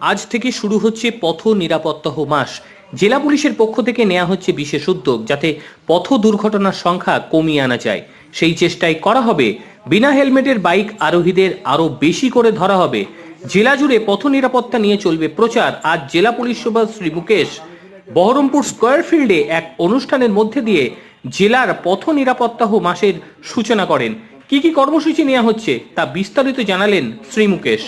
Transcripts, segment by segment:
আজ থেকে শুরু হচ্ছে পথ নিরাপত্তা মাস। জেলা পুলিশের পক্ষ থেকে নেওয়া হচ্ছে বিশেষ উদ্যোগ যাতে পথ দুর্ঘটনার সংখ্যা কমিয়ে আনা যায়। সেই চেষ্টাই করা হবে। বিনা হেলমেটের বাইক আরোহীদের আরও বেশি করে ধরা হবে। জেলা জুড়ে পথ নিরাপত্তা নিয়ে চলবে প্রচার। আজ জেলা police super Shri Mukesh Baharampur square ফিল্ডে এক অনুষ্ঠানের মধ্যে দিয়ে জেলার পথ নিরাপত্তাহ মাসের সূচনা করেন। কি কি কর্মসূচি নেওয়া হচ্ছে তা বিস্তারিত জানালেন শ্রী মুকেশ।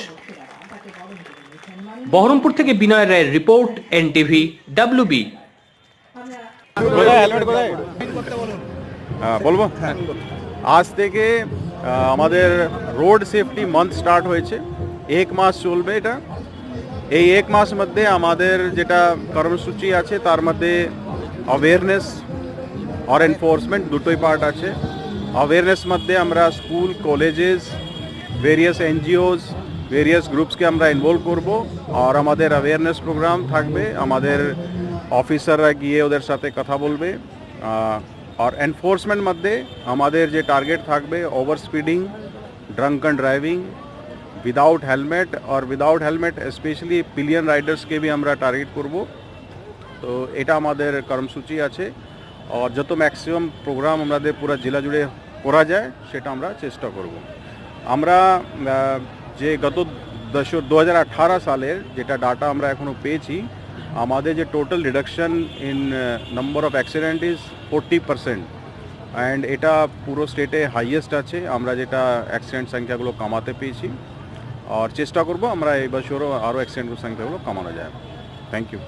বহরমপুর থেকে বিনয় রায়ের রিপোর্ট এন টিভি ডাব্লিউবি কোথায়? হেলমেট কোথায়? হ্যাঁ বলব? আজ থেকে আমাদের রোড সেফটি মান্থ স্টার্ট হয়েছে। এক মাস চলবে এটা। এই এক মাস মধ্যে আমাদের যেটা কর্মসূচি আছে, তার মধ্যে অ্যাওয়ারনেস আর এনফোর্সমেন্ট দুটোই পার্ট আছে। অ্যাওয়ারনেস মধ্যে আমরা school colleges various NGOs various গ্রুপসকে আমরা ইনভলভ করব আর আমাদের অ্যাওয়ারনেস প্রোগ্রাম থাকবে। আমাদের অফিসাররা গিয়ে ওদের সাথে কথা বলবে। আর এনফোর্সমেন্ট মধ্যে আমাদের যে টার্গেট থাকবে over speeding drunken driving without helmet আর উইদাউট হেলমেট স্পেশালি পিলিয়ন রাইডার্সকে भी আমরা টার্গেট করব। তো এটা আমাদের কর্মসূচি আছে। আর যত ম্যাক্সিমাম প্রোগ্রাম আমাদের পুরো জেলা জুড়ে করা যায়, সেটা আমরা চেষ্টা করব। আমরা যে গত দশ দু সালের যেটা ডাটা আমরা এখনও পেয়েছি, আমাদের যে total reduction in number of accident is forty percent and এটা পুরো স্টেটে হাইয়েস্ট আছে। আমরা যেটা অ্যাক্সিডেন্ট সংখ্যাগুলো কমাতে পেয়েছি। আর চেষ্টা করব আমরা এই বছরও আরও অ্যাক্সিডেন্টের সংখ্যাগুলো কমানো যায়। Thank you